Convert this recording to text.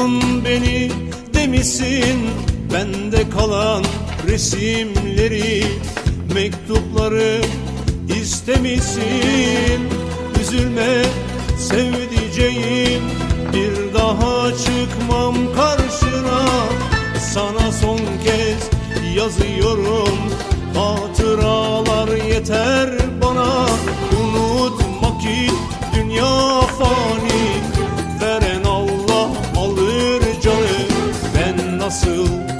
Unuttun beni demişsin Bende kalan resimleri Mektupları istemişsin. Üzülme sevdiceğim Bir daha çıkmam karşına. Sana son kez yazıyorum Hatırlıyorum Sue.